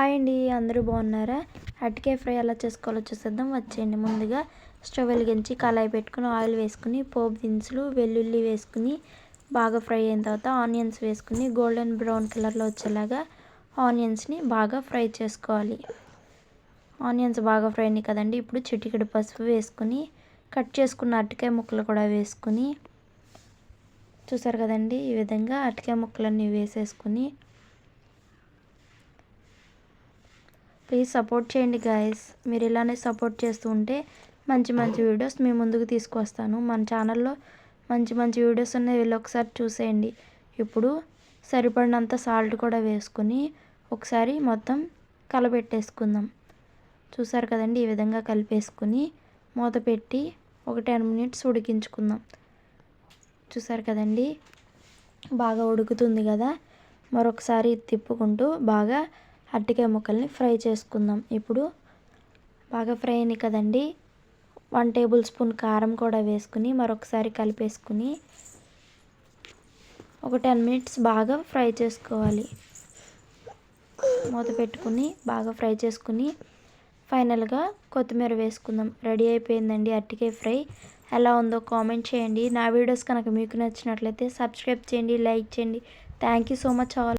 Hi అండి అందరూ బాగున్నారా? అరటికాయ ఫ్రై ఎలా చేసుకోవాలో చూసేద్దాం. వచ్చేయండి ముందుగా. స్టవ్ వెలిగించి కళాయి పెట్టుకుని ఆయిల్ వేసుకుని పోపు దినుసులు వెల్లుల్లి వేసుకుని బాగా ఫ్రై అయిన తర్వాత ఆనియన్స్ వేసుకుని గోల్డెన్ బ్రౌన్ కలర్లో వచ్చేలాగా ఆనియన్స్ని బాగా ఫ్రై చేసుకోవాలి. ఆనియన్స్ బాగా ఫ్రై అయినాయి కదండి ఇప్పుడు చిటికెడు పసుపు వేసుకుని కట్ చేసుకున్న అరటికాయ ముక్కలు కూడా వేసుకుని చూసారు కదండి ఈ విధంగా అరటికాయ ముక్కలన్నీ వేసేసుకుని ప్లీజ్ సపోర్ట్ చేయండి గాయస్ మీరు ఇలానే సపోర్ట్ చేస్తూ ఉంటే మంచి మంచి వీడియోస్ మీ ముందుకు తీసుకొస్తాను. మన ఛానల్లో మంచి మంచి వీడియోస్ ఉన్నాయి వీళ్ళు ఒకసారి చూసేయండి. ఇప్పుడు సరిపడినంత సాల్ట్ కూడా వేసుకుని ఒకసారి మొత్తం కలపెట్టేసుకుందాం చూసారు కదండి ఈ విధంగా కలిపేసుకుని మూత పెట్టి ఒక టెన్ మినిట్స్ ఉడికించుకుందాం. చూసారు కదండి బాగా ఉడుకుతుంది కదా. మరొకసారి తిప్పుకుంటూ బాగా అరటికాయ ముక్కల్ని ఫ్రై చేసుకుందాం. ఇప్పుడు బాగా ఫ్రై అయినాయి కదండి. వన్ టేబుల్ స్పూన్ కారం కూడా వేసుకుని మరొకసారి కలిపేసుకుని ఒక టెన్ మినిట్స్ బాగా ఫ్రై చేసుకోవాలి. మూత పెట్టుకుని బాగా ఫ్రై చేసుకుని ఫైనల్గా కొత్తిమీర వేసుకుందాం. రెడీ అయిపోయిందండి అరటికాయ ఫ్రై. ఎలా ఉందో కామెంట్ చేయండి. నా వీడియోస్ కనుక మీకు నచ్చినట్లయితే సబ్స్క్రైబ్ చేయండి లైక్ చేయండి. Thank you so much all.